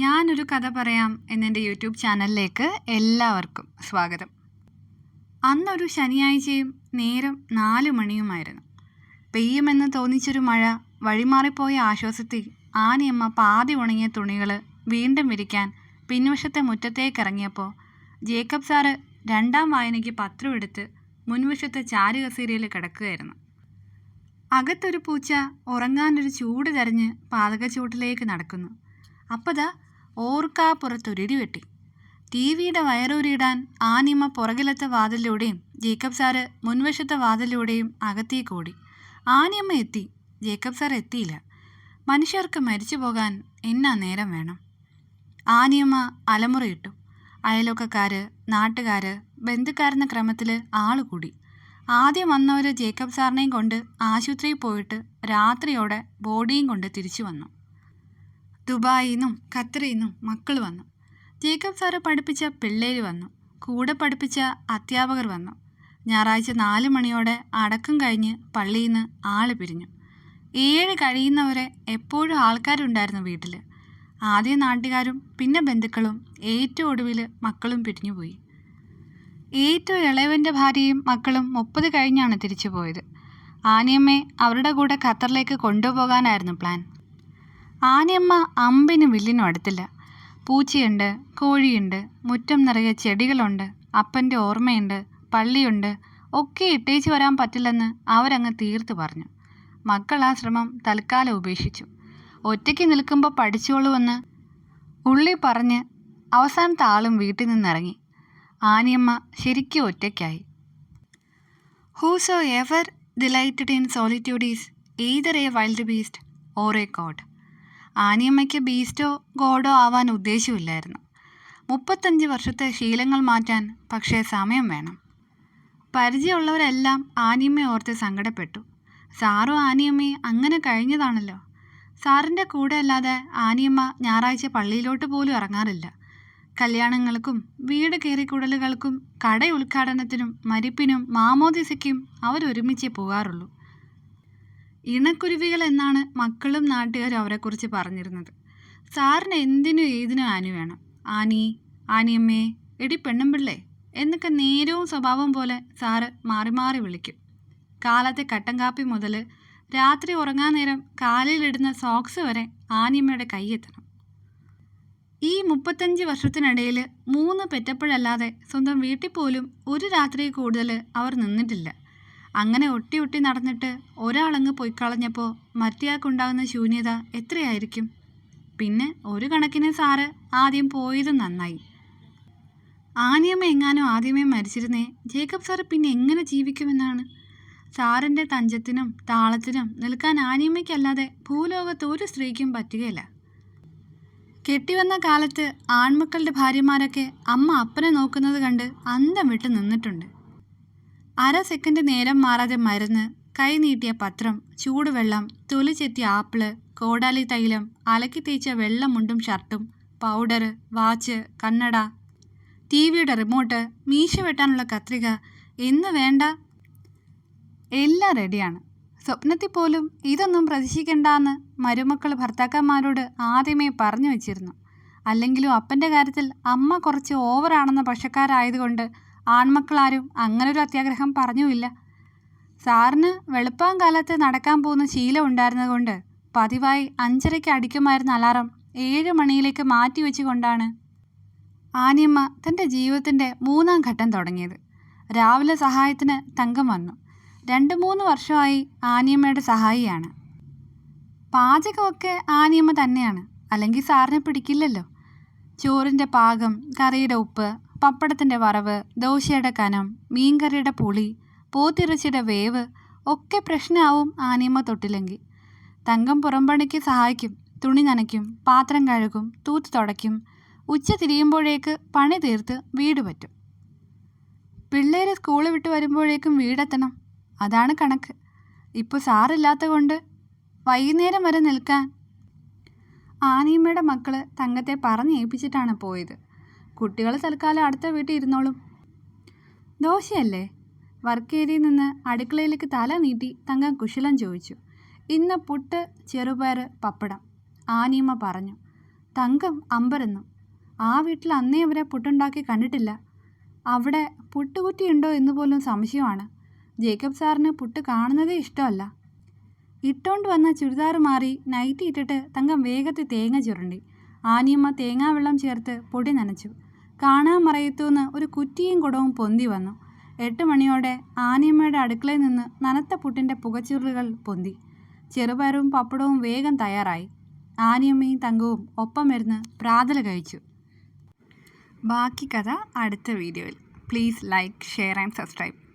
ഞാനൊരു കഥ പറയാം എന്നെന്റെ യൂട്യൂബ് ചാനലിലേക്ക് എല്ലാവർക്കും സ്വാഗതം. അന്നൊരു ശനിയാഴ്ചയും നേരം നാല് മണിയുമായിരുന്നു. പെയ്യുമെന്ന് തോന്നിച്ചൊരു മഴ വഴിമാറിപ്പോയ ആശ്വാസത്തിൽ ആനയമ്മ പാതി ഉണങ്ങിയ തുണികൾ വീണ്ടും വിരിക്കാൻ പിൻവശത്തെ മുറ്റത്തേക്കിറങ്ങിയപ്പോൾ ജേക്കബ് സാറ് രണ്ടാം വായനയ്ക്ക് പത്രം എടുത്ത് മുൻവശത്തെ ചാരുകസേരയിൽ കിടക്കുകയായിരുന്നു. അകത്തൊരു പൂച്ച ഉറങ്ങാനൊരു ചൂട് തെരഞ്ഞ് പാതകച്ചൂട്ടിലേക്ക് നടക്കുന്നു. അപ്പതാ ഓർക്കാപ്പുറത്തൊരിടി വെട്ടി ടി വിയുടെ വയറൂരിയിടാൻ ആനിമ പുറകിലത്തെ വാതിലൂടെയും ജേക്കബ് സാറ് മുൻവശത്തെ വാതിലൂടെയും അകത്തേക്ക് ഓടി. ആനിയമ്മ എത്തി. ജേക്കബ് സാർ എത്തിയില്ല. മനുഷ്യർക്ക് മരിച്ചു പോകാൻ എന്നാ നേരം വേണം? ആനിയമ്മ അലമുറയിട്ടു. അയലൊക്കക്കാര് നാട്ടുകാര് ബന്ധുക്കാരെന്ന ക്രമത്തിൽ ആൾ കൂടി. ആദ്യം വന്നവർ ജേക്കബ് സാറിനെയും കൊണ്ട് ആശുപത്രിയിൽ പോയിട്ട് രാത്രിയോടെ ബോഡിയും കൊണ്ട് തിരിച്ചു വന്നു. ദുബായിൽ നിന്നും ഖത്തറിൽ നിന്നും മക്കൾ വന്നു. ജേക്കബ് സാറ് പഠിപ്പിച്ച പിള്ളേർ വന്നു. കൂടെ പഠിപ്പിച്ച അധ്യാപകർ വന്നു. ഞായറാഴ്ച നാല് മണിയോടെ അടക്കം കഴിഞ്ഞ് പള്ളിയിൽ നിന്ന് ആൾ പിരിഞ്ഞു. ഏഴ് കഴിയുന്നവരെ എപ്പോഴും ആൾക്കാരുണ്ടായിരുന്നു വീട്ടിൽ ആദ്യം നാട്ടുകാരും പിന്നെ ബന്ധുക്കളും ഏറ്റവും ഒടുവിൽ മക്കളും പിരിഞ്ഞുപോയി ഏറ്റവും ഇളയവന്റെ ഭാര്യയും മക്കളും മുപ്പത് കഴിഞ്ഞാണ് തിരിച്ചു പോയത്. ആനിയമ്മയെ അവരുടെ കൂടെ ഖത്തറിലേക്ക് കൊണ്ടുപോകാനായിരുന്നു പ്ലാൻ. ആനിയമ്മ അമ്പിനും വില്ലിനും അടുത്തില്ല. പൂച്ചയുണ്ട് കോഴിയുണ്ട് മുറ്റം നിറയെ ചെടികളുണ്ട് അപ്പന്റെ ഓർമ്മയുണ്ട് പള്ളിയുണ്ട് ഒക്കെ ഇട്ടേച്ച് വരാൻ പറ്റില്ലെന്ന് അവരങ്ങ് തീർത്തു പറഞ്ഞു. മക്കൾ ആ ശ്രമം തൽക്കാലം ഉപേക്ഷിച്ചു. ഒറ്റയ്ക്ക് നിൽക്കുമ്പോൾ പഠിച്ചോളൂവെന്ന് ഉള്ളി പറഞ്ഞ് അവസാനത്തെ ആളും വീട്ടിൽ നിന്നിറങ്ങി. ആനിയമ്മ ശരിക്കും ഒറ്റയ്ക്കായി. Whosoever delighted in solitude is a wild beast or a god ആനിയമ്മയ്ക്ക് ബീസ്റ്റോ ഗോഡോ ആവാൻ ഉദ്ദേശമില്ലായിരുന്നു മുപ്പത്തഞ്ച് വർഷത്തെ ശീലങ്ങൾ മാറ്റാൻ പക്ഷേ സമയം വേണം. പരിചയമുള്ളവരെല്ലാം ആനിയമ്മയെ ഓർത്ത് സങ്കടപ്പെട്ടു. സാറും ആനിയമ്മയും അങ്ങനെ കഴിഞ്ഞതാണല്ലോ. സാറിന്റെ കൂടെ അല്ലാതെ ആനിയമ്മ ഞായറാഴ്ച പള്ളിയിലോട്ട് പോലും ഇറങ്ങാറില്ല. കല്യാണങ്ങൾക്കും വീട് കയറിക്കൂടലുകൾക്കും കട ഉദ്ഘാടനത്തിനും മരിപ്പിനും മാമോദിസയ്ക്കും അവരൊരുമിച്ചേ പോകാറുള്ളൂ. ഇണക്കുരുവികൾ എന്നാണ് മക്കളും നാട്ടുകാരും അവരെക്കുറിച്ച് പറഞ്ഞിരുന്നത്. സാറിന് എന്തിനും ഏതിനും ആനി വേണം. ആനി ആനിയമ്മേ എടി പെണ്ണുമ്പിള്ളേ എന്നൊക്കെ നേരവും സ്വഭാവം പോലെ സാറ് മാറി മാറി വിളിക്കും. കാലത്തെ കട്ടൻ കാപ്പി മുതൽ രാത്രി ഉറങ്ങാൻ നേരം കാലിലിടുന്ന സോക്സ് വരെ ആനിയമ്മയുടെ കൈയെത്തണം ഈ മുപ്പത്തഞ്ച് വർഷത്തിനിടയിൽ മൂന്ന് പെറ്റപ്പോഴല്ലാതെ സ്വന്തം വീട്ടിൽ പോലും ഒരു രാത്രി കൂടുതൽ അവർ നിന്നിട്ടില്ല. അങ്ങനെ ഒട്ടി ഒട്ടി നടന്നിട്ട് ഒരാളങ്ങ് പോയി കളഞ്ഞപ്പോൾ മറ്റേയാൾക്കുണ്ടാകുന്ന ശൂന്യത എത്രയായിരിക്കും? പിന്നെ ഒരു കണക്കിന് സാറ് ആദ്യം പോയത് നന്നായി. ആനിയമ്മ എങ്ങാനും ആദ്യമേ മരിച്ചിരുന്നേ ജേക്കബ് സാറ് പിന്നെ എങ്ങനെ ജീവിക്കുമെന്നാണ്? സാറിന്റെ തഞ്ചത്തിനും താളത്തിനും നിൽക്കാൻ ആനിയമ്മയ്ക്കല്ലാതെ ഭൂലോകത്ത് ഒരു സ്ത്രീക്കും പറ്റുകയില്ല. കെട്ടിവന്ന കാലത്ത് ആൺമക്കളുടെ ഭാര്യമാരൊക്കെ അമ്മ അപ്പനെ നോക്കുന്നത് കണ്ട് അന്തം വിട്ട് നിന്നിട്ടുണ്ട്. അര സെക്കൻഡ് നേരം മാറാതെ മരുന്ന് കൈ നീട്ടിയ പത്രം ചൂടുവെള്ളം തൊലിച്ചെത്തിയ ആപ്പിൾ കോടാലി തൈലം അലക്കി തേച്ച വെള്ളമുണ്ടും ഷർട്ടും പൗഡർ വാച്ച് കണ്ണട. ടി വിയുടെ റിമോട്ട് മീശ വെട്ടാനുള്ള കത്രിക എന്ന് വേണ്ട. എല്ലാം റെഡിയാണ്. സ്വപ്നത്തിൽ പോലും ഇതൊന്നും പ്രതീക്ഷിക്കണ്ടെന്ന് മരുമക്കൾ ഭർത്താക്കന്മാരോട് ആദ്യമേ പറഞ്ഞു വെച്ചിരുന്നു. അല്ലെങ്കിലും അപ്പന്റെ കാര്യത്തിൽ അമ്മ കുറച്ച് ഓവറാണെന്ന പക്ഷക്കാരായതുകൊണ്ട് ആൺമക്കളാരും അങ്ങനൊരു അത്യാഗ്രഹം പറഞ്ഞുമില്ല. സാറിന് വെളുപ്പാൻ കാലത്ത് നടക്കാൻ പോകുന്ന ശീലം ഉണ്ടായിരുന്നതുകൊണ്ട് പതിവായി അഞ്ചരയ്ക്ക് അടിക്കുമായിരുന്ന അലാറം ഏഴ് മണിയിലേക്ക് മാറ്റി വെച്ചുകൊണ്ടാണ് ആനിയമ്മ തന്റെ ജീവിതത്തിന്റെ മൂന്നാം ഘട്ടം തുടങ്ങിയത്. രാവിലെ സഹായത്തിന് തങ്കം വന്നു. രണ്ട് മൂന്ന് വർഷമായി ആനിയമ്മയുടെ സഹായിയാണ്. പാചകമൊക്കെ ആനിയമ്മ തന്നെയാണ്. അല്ലെങ്കിൽ സാറിനെ പിടിക്കില്ലല്ലോ. ചോറിന്റെ പാകം കറിയുടെ ഉപ്പ് പപ്പടത്തിന്റെ വറവ് ദോശയുടെ കനം മീൻകറിയുടെ പുളി പോത്തിറച്ചിയുടെ വേവ് ഒക്കെ പ്രശ്നമാവും ആനിയമ്മ തൊട്ടില്ലെങ്കിൽ തങ്കം പുറംപണിക്ക് സഹായിക്കും തുണി നനയ്ക്കും പാത്രം കഴുകും തൂത്ത് തുടയ്ക്കും ഉച്ച തിരിയുമ്പോഴേക്ക് പണി തീർത്ത് വീട് പറ്റും. പിള്ളേർ സ്കൂൾ വിട്ട് വരുമ്പോഴേക്കും വീടെത്തണം അതാണ് കണക്ക്. ഇപ്പോൾ സാറില്ലാത്ത കൊണ്ട് വൈകുന്നേരം വരെ നിൽക്കാൻ. ആനിയമ്മയുടെ മക്കൾ തങ്കത്തെ പറഞ്ഞേൽപ്പിച്ചിട്ടാണ് പോയത്. കുട്ടികൾ തൽക്കാലം അടുത്ത വീട്ടിൽ ഇരുന്നോളും. ദോശയല്ലേ? വർക്ക് ഏരിയയിൽ നിന്ന് അടുക്കളയിലേക്ക് തല നീട്ടി തങ്കം കുശലം ചോദിച്ചു. ഇന്ന് പുട്ട് ചെറുപയർ പപ്പടം ആനിയമ്മ പറഞ്ഞു. തങ്കം അമ്പരന്നു. ആ വീട്ടിൽ അന്നേ അവരെ പുട്ടുണ്ടാക്കി കണ്ടിട്ടില്ല. അവിടെ പുട്ടുകുറ്റിയുണ്ടോ എന്ന് പോലും സംശയമാണ്. ജേക്കബ് സാറിന് പുട്ട് കാണുന്നതേ ഇഷ്ടമല്ല. ഇട്ടോണ്ട് വന്ന ചുരിദാർ മാറി നൈറ്റി ഇട്ടിട്ട് തങ്കം വേഗത്തിൽ തേങ്ങ ചുരണ്ടി. ആനിയമ്മ തേങ്ങാവെള്ളം ചേർത്ത് പൊടി നനച്ചു. കാണാൻ മറയത്തുനിന്ന് ഒരു കുറ്റിയും കുടവും പൊന്തി വന്നു. എട്ട് മണിയോടെ ആനിയമ്മയുടെ അടുക്കളയിൽ നിന്ന് നനത്ത പുട്ടിന്റെ പുകച്ചുരുളുകൾ പൊന്തി. ചെറുപയറും പപ്പടവും വേഗം തയ്യാറായി. ആനിയമ്മയും തങ്കവും ഒപ്പം വരുന്ന് പ്രാതൽ കഴിച്ചു. ബാക്കി കഥ അടുത്ത വീഡിയോയിൽ. Please like share and subscribe.